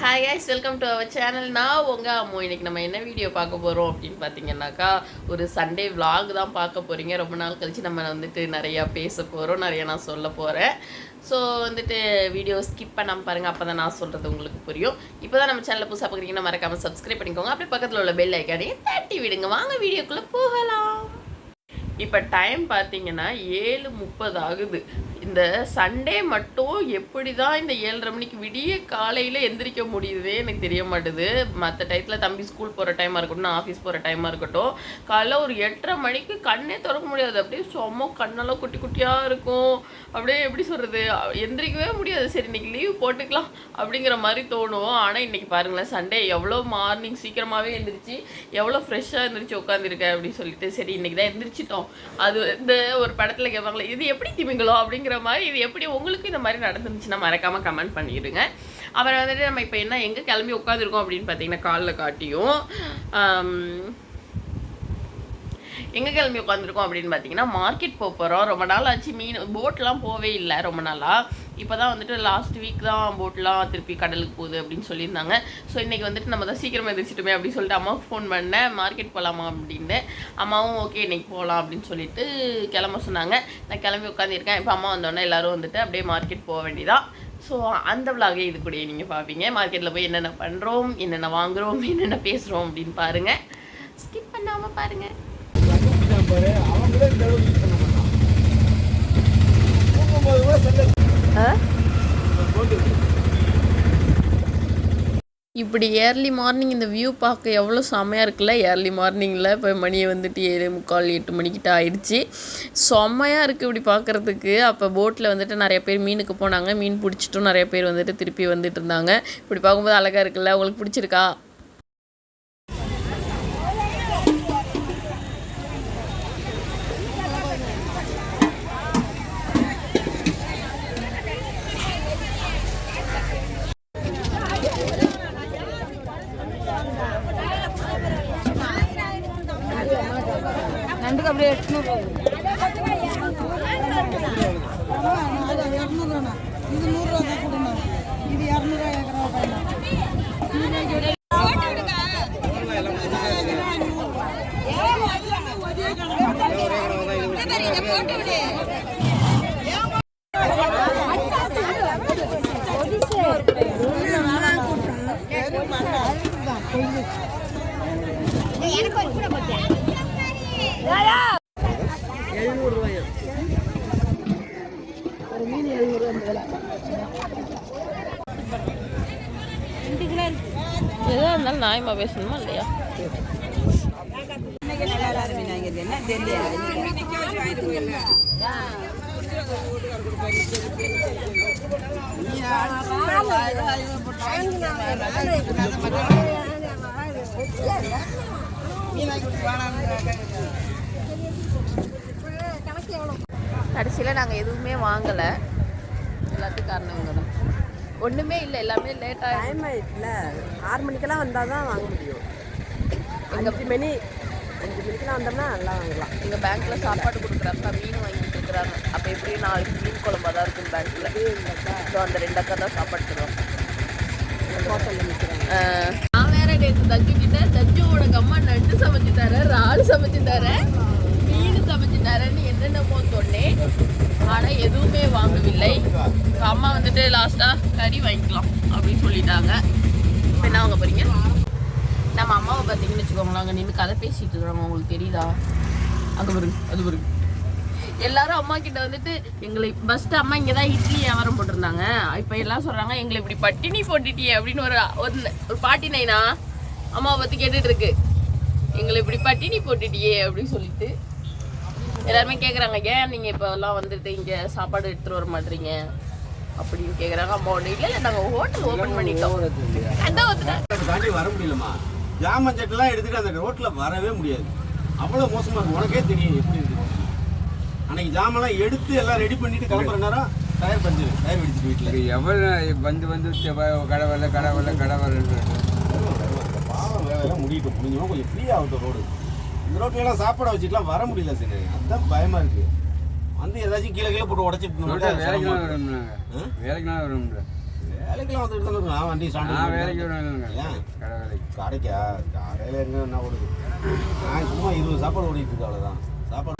Hi guys welcome to our channel நான் உங்கள் அம்மோ இன்னைக்கு நம்ம என்ன வீடியோ பார்க்க போகிறோம் அப்படின்னு பார்த்தீங்கன்னாக்கா ஒரு சண்டே விலாக் தான் பார்க்க போகிறீங்க ரொம்ப நாள் கழித்து நம்ம வந்துட்டு நிறையா பேச போகிறோம் நிறையா நான் சொல்ல போகிறேன் ஸோ வந்துட்டு வீடியோ ஸ்கிப் பண்ணாமல் பாருங்கள் அப்போ தான் நான் சொல்கிறது உங்களுக்கு புரியும். இப்போ தான் நம்ம சேனலில் புதுசாக பார்க்குறீங்கன்னா மறக்காமல் சப்ஸ்கிரைப் பண்ணிக்கோங்க. அப்படியே பக்கத்தில் உள்ள பெல் ஐக்கானையும் தட்டி விடுங்க. வாங்க வீடியோக்குள்ளே போகலாம். இப்போ டைம் பார்த்தீங்கன்னா ஏழு முப்பது ஆகுது. இந்த சண்டே மட்டும் எப்படி தான் இந்த ஏழரை மணிக்கு விடிய காலையில் எந்திரிக்க முடியுதே எனக்கு தெரிய மாட்டுது. மற்ற டயத்தில் தம்பி ஸ்கூல் போகிற டைமாக இருக்கட்டும் நான் ஆஃபீஸ் போகிற டைமாக இருக்கட்டும் காலைல ஒரு எட்டரை மணிக்கு கண்ணே திறக்க முடியாது. அப்படியே சும்மா கண்ணெல்லாம் குட்டி குட்டியாக இருக்கும். அப்படியே எப்படி சொல்கிறது எந்திரிக்கவே முடியாது. சரி இன்றைக்கி லீவ் போட்டுக்கலாம் அப்படிங்கிற மாதிரி தோணும். ஆனால் இன்னைக்கு பாருங்களேன் சண்டே எவ்வளோ மார்னிங் சீக்கிரமாகவே எந்திரிச்சு எவ்வளோ ஃப்ரெஷ்ஷாக எந்திரிச்சு உட்காந்துருக்கேன் அப்படின்னு சொல்லிட்டு சரி இன்றைக்கி தான் எந்திரிச்சிட்டோம். அது இந்த ஒரு படத்தில் கேட்பாங்களே இது எப்படி திமிங்களோ அப்படிங்கிற மாதிரி இது எப்படி உங்களுக்கு இந்த மாதிரி நடந்துருந்துச்சுன்னா மறக்காமல் கமெண்ட் பண்ணிடுங்க. அப்புறம் வந்துட்டு நம்ம இப்போ என்ன எங்கே கிளம்பி உட்காந்துருக்கோம் அப்படின்னு பார்த்தீங்கன்னா காலில் காட்டியும் எங்கே கிளம்பி உட்காந்துருக்கோம் அப்படின்னு பார்த்தீங்கன்னா மார்க்கெட் போக போகிறோம் ரொம்ப நாள் ஆச்சு மீன் போட்லாம் போவே இல்லை ரொம்ப நாளாக இப்போ தான் வந்துட்டு லாஸ்ட் வீக் தான் போட்லாம் திருப்பி கடலுக்கு போகுது அப்படின்னு சொல்லியிருந்தாங்க. ஸோ இன்றைக்கி வந்துட்டு நம்ம தான் சீக்கிரமாக எதிர்ச்சிட்டுமே அப்படின்னு சொல்லிட்டு அம்மாவுக்கு ஃபோன் பண்ணேன். மார்க்கெட் போகலாமா அப்படின்னு. அம்மாவும் ஓகே இன்றைக்கி போகலாம் அப்படின்னு சொல்லிட்டு கிளம்ப சொன்னாங்க. நான் கிளம்பி உட்காந்துருக்கேன் இப்போ அம்மா வந்தோடனே எல்லாரும் வந்துட்டு அப்படியே மார்க்கெட் போக வேண்டியதான் ஸோ அந்த விலாகே இது கூட நீங்கள் பார்ப்பீங்க மார்க்கெட்டில் போய் என்னென்ன பண்ணுறோம் என்னென்ன வாங்குறோம் என்னென்ன பேசுகிறோம் அப்படின்னு பாருங்கள் ஸ்கிப் பண்ணாமல் பாருங்கள் அவங்களே இந்த அளவுக்கு யூஸ் பண்ண மாட்டான். இப்படி ஏர்லி மார்னிங் இந்த வியூ பார்க்க எவ்வளோ செம்மையாக இருக்குல்ல? ஏர்லி மார்னிங்கில் இப்போ மணியை வந்துட்டு ஏழு முக்கால் எட்டு மணிக்கிட்ட ஆயிடுச்சு. செம்மையாக இருக்குது இப்படி பார்க்குறதுக்கு. அப்போ போட்டில் வந்துட்டு நிறைய பேர் மீனுக்கு போனாங்க. மீன் பிடிச்சிட்டும் நிறைய பேர் வந்துட்டு திருப்பி வந்துட்டு இருந்தாங்க. இப்படி பார்க்கும்போது அழகாக இருக்குல்ல? உங்களுக்கு பிடிச்சிருக்கா? நண்டுக்கு அப்படியே எட்நூறு இது நூறுரூவா தான் கொடுங்க இது இரநூறுவா ஏக்கரா போட்டு விடு எதாக இருந்தாலும் நியாயமாக பேசணுமா இல்லையா? கடைசியில் நாங்கள் எதுவுமே வாங்கலை. எல்லாத்துக்கும் காரணம் இவங்க தான் ஒன்றுமே இல்லை எல்லாமே லேட்டாக டைம் ஆயிட்டுல ஆறு மணிக்கெல்லாம் வந்தால் தான் வாங்க முடியும். அஞ்சு மணி அஞ்சு மணிக்கெல்லாம் வந்தோம்னா நல்லா வாங்கலாம். எங்கள் பேங்க்கில் சாப்பாடு கொடுக்குறாங்க மீன் வாங்கி கொடுக்குறாங்க அப்போ எப்படியும் நாளைக்கு மீன் குழம்பா தான் இருக்கும் பேங்க்கில் ஸோ அந்த ரெண்டு அக்கா தான் சாப்பாடு தருவாங்க. ஹோட்டலில் நிற்கிறாங்க நான் வேற நேற்று தஞ்சு கிட்ட தஞ்சுவோட அம்மா நண்டு சமைச்சு தரேன் இறால் சமைச்சு தரேன். மீன் சமைச்சு தரேன்னு என்னென்னமோ சொன்னேன். ஆனால் எதுவுமே வாங்கவில்லை. இப்போ அம்மா வந்துட்டு லாஸ்ட்டாக கறி வாங்கிக்கலாம் அப்படின்னு சொல்லிட்டாங்க. இப்போ என்ன வாங்க போகிறீங்க நம்ம அம்மாவை பார்த்தீங்கன்னு வச்சுக்கோங்களேன் அங்கே நின்று கதை பேசிட்டு இருக்கிறாங்க உங்களுக்கு தெரியுதா? அங்கே பாருங்க அது பாருங்க. எல்லாரும் அம்மா கிட்ட வந்துட்டு எங்களை ஃபஸ்ட்டு அம்மா இங்கே தான் இட்லி வியாபாரம் போட்டிருந்தாங்க. இப்போ எல்லாம் சொல்கிறாங்க எங்களை இப்படி பட்டினி போட்டுட்டியே அப்படின்னு ஒரு ஒரு ஒரு பாட்டி நைனா அம்மாவை பற்றி கேட்டுட்டு இருக்கு. எங்களை இப்படி பட்டினி போட்டுட்டியே அப்படின்னு சொல்லிட்டு. எல்லாருமே கேட்குறாங்க ஏன் நீங்கள் இப்போ எல்லாம் வந்துட்டு இங்கே சாப்பாடு எடுத்துகிட்டு வர மாட்டீங்க? அப்படின்னு கேட்குறாங்க அம்மா ஒன்று இல்லை இல்லை நாங்கள் ஹோட்டல் ஓப்பன் பண்ணிட்டோம். அதான் வந்துட்டேன் தாண்டி வர முடியலம்மா. ஜாமான் சட்டெல்லாம் எடுத்துட்டு அந்த ரோட்ல வரவே முடியாது. அவ்வளவு மோசமா இருக்கு. உனக்கே தெரியும் எப்படி இருக்கு. அன்னைக்கு ஜாமெல்லாம் எடுத்து எல்லாம் ரெடி பண்ணிட்டு கிளம்புற நேரம் டயர் பஞ்சு டயர் வெடிச்சிட்டு வீட்டுல. இங்க எவ்வளோ வந்து வந்து கடை வரல கடை வரல கடை வரல பாவம் வேலை முடியட்டும். முடிஞ்சோம் கொஞ்சம் ஃப்ரீ ஆகட்டும் ரோடு இந்த ரோட்ல எல்லாம் சாப்பாடு வச்சுட்டுலாம் வர முடியல சார் அதான் பயமா இருக்கு. வந்து ஏதாச்சும் கீழே கீழே போட்டு உடச்சிட்டு வேலைக்கெல்லாம் ஆ? வேலைக்கெல்லாம் வரோம்ல? வேலைக்கெல்லாம் வந்துட்டு தானே. நான் வண்டி ஸ்டாண்ட் வேலைக்கு வரணுங்க கடைக்கா? கடையில் என்ன ஓடுது? நான் சும்மா இருபது சாப்பாடு ஓடிட்டு இருக்கு அவ்வளோதான் சாப்பாடு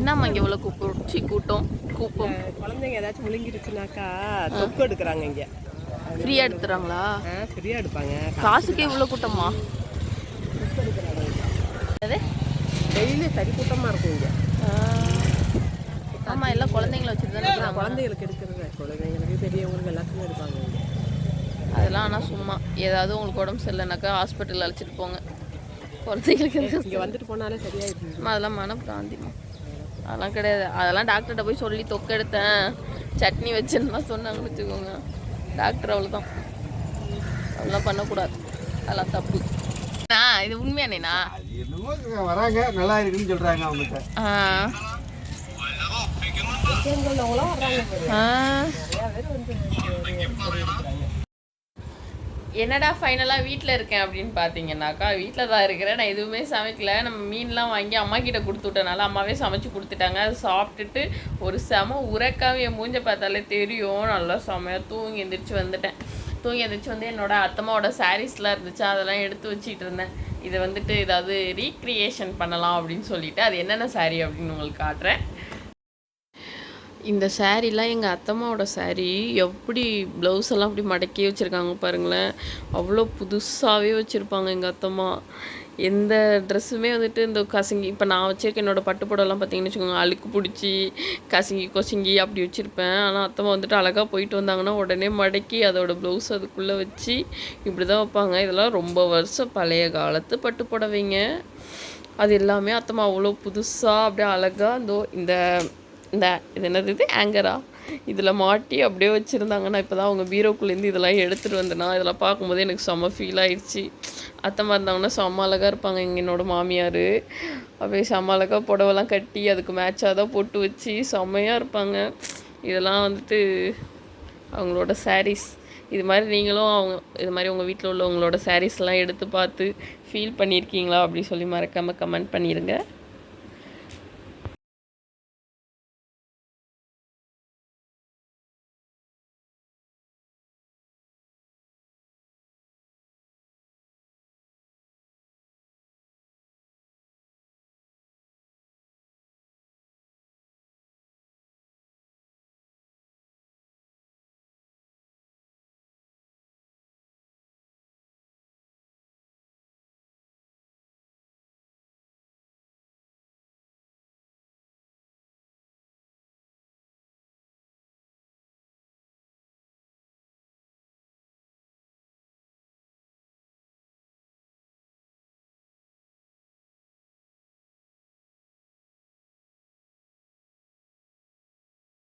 என்னம்மா இங்கே இவ்வளோ கூப்பிடும் சி கூட்டம்? கூப்பம். குழந்தைங்க ஏதாச்சும் முழுங்கிருச்சுனாக்கா தொக்கு எடுக்கிறாங்க இங்கே. ஃப்ரீயாக எடுத்துறாங்களா ஃப்ரீயாக எடுப்பாங்க. காசுக்கே இவ்வளோ கூட்டமா? டெய்லி சரி கூட்டமாக இருக்கும் இங்கே. ஆமாம் எல்லாம் குழந்தைங்கள வச்சுட்டு தானே குழந்தைகளுக்கு எடுக்கிறது. குழந்தைங்களுக்கு பெரியவங்களுக்கு எல்லாத்துக்கும் எடுப்பாங்க இங்கே. அதெல்லாம் ஆனால் சும்மா. ஏதாவது உங்களுக்கு உடம்பு சரியில்லைனாக்கா ஹாஸ்பிட்டல் அழைச்சிட்டு போங்க. குழந்தைங்களுக்கு இங்கே வந்துட்டு போனாலே சரியாயிடுச்சு. அதெல்லாம் மன பிராந்திமா அதெல்லாம் கிடையாது. அதெல்லாம் டாக்டர்கிட்ட போய் சொல்லி தொக்கு எடுத்தேன் சட்னி வச்சுன்னு சொன்னாங்கன்னு வச்சுக்கோங்க. டாக்டர் அவ்வளோதான் அதெல்லாம் பண்ணக்கூடாது. அதெல்லாம் தப்பு. ஆ இது உண்மையானேண்ணா? வராங்க. நல்லா இருக்குன்னு சொல்கிறாங்க அவங்ககிட்ட. ஆ. ஆ. என்னடா ஃபைனலாக வீட்டில் இருக்கேன் அப்படின்னு பார்த்தீங்கன்னாக்கா வீட்டில் தான் இருக்கிறேன். நான் எதுவுமே சமைக்கல. நம்ம மீன்லாம் வாங்கி அம்மா கிட்ட கொடுத்து விட்டனால அம்மாவே சமைச்சு கொடுத்துட்டாங்க. அது சாப்பிட்டுட்டு ஒரு செம உரக்காவே என் மூஞ்ச பார்த்தாலே தெரியும். நல்லா செமையாக தூங்கி எந்திரிச்சு வந்துட்டேன். தூங்கி எந்திரிச்சு வந்து என்னோட அத்தம்மாவோட சாரீஸ்லாம் இருந்துச்சு. அதெல்லாம் எடுத்து வச்சிட்டு இருந்தேன். இதை வந்துட்டு ஏதாவது ரீக்ரியேஷன் பண்ணலாம் அப்படின்னு சொல்லிட்டு அது என்னென்ன சாரீ அப்படின்னு உங்களுக்கு காட்டுறேன். இந்த சேரீலாம் எங்கள் அத்தம்மாவோட saree எப்படி ப்ளவுஸ் எல்லாம் அப்படி மடக்கி வச்சுருக்காங்க பாருங்களேன். அவ்வளோ புதுசாகவே வச்சுருப்பாங்க எங்கள் அத்தம்மா. எந்த ட்ரெஸ்ஸுமே வந்துட்டு இந்த கசங்கி இப்போ நான் வச்சுருக்கேன் என்னோடய பட்டு புடவைலாம் பார்த்தீங்கன்னு வச்சுக்கோங்க அழுக்கு பிடிச்சி கசங்கி கொசங்கி அப்படி வச்சுருப்பேன். ஆனால் அத்தம்மா வந்துட்டு அழகாக போயிட்டு வந்தாங்கன்னா உடனே மடக்கி அதோட ப்ளவுஸ் அதுக்குள்ளே வச்சு இப்படி தான் வைப்பாங்க. இதெல்லாம் ரொம்ப வருஷம் பழைய காலத்து பட்டு புடவைங்க. அது எல்லாமே அத்தம்மா அவ்வளோ புதுசாக அப்படியே அழகாக இந்த இந்த இந்த இது என்னது இது ஆங்கரா இதில் மாட்டி அப்படியே வச்சுருந்தாங்கன்னா இப்போ தான் அவங்க பீரோக்குள்ளேருந்து இதெல்லாம் எடுத்துகிட்டு வந்தேன்னா இதெல்லாம் பார்க்கும்போது எனக்கு செம்ம ஃபீல் ஆயிடுச்சு. அத்தம்மா இருந்தாங்கன்னா செம்ம அழகாக இருப்பாங்க இங்கே என்னோடய மாமியார். அப்படியே செம்ம அழகாக புடவெல்லாம் கட்டி அதுக்கு மேட்சாக தான் போட்டு வச்சு செம்மையாக இருப்பாங்க. இதெல்லாம் வந்துட்டு அவங்களோட சாரீஸ் இது மாதிரி நீங்களும் அவங்க இது மாதிரி உங்கள் வீட்டில் உள்ளவங்களோட சாரீஸ்லாம் எடுத்து பார்த்து ஃபீல் பண்ணியிருக்கீங்களா? அப்படின்னு சொல்லி மறக்காமல் கமெண்ட் பண்ணிடுங்க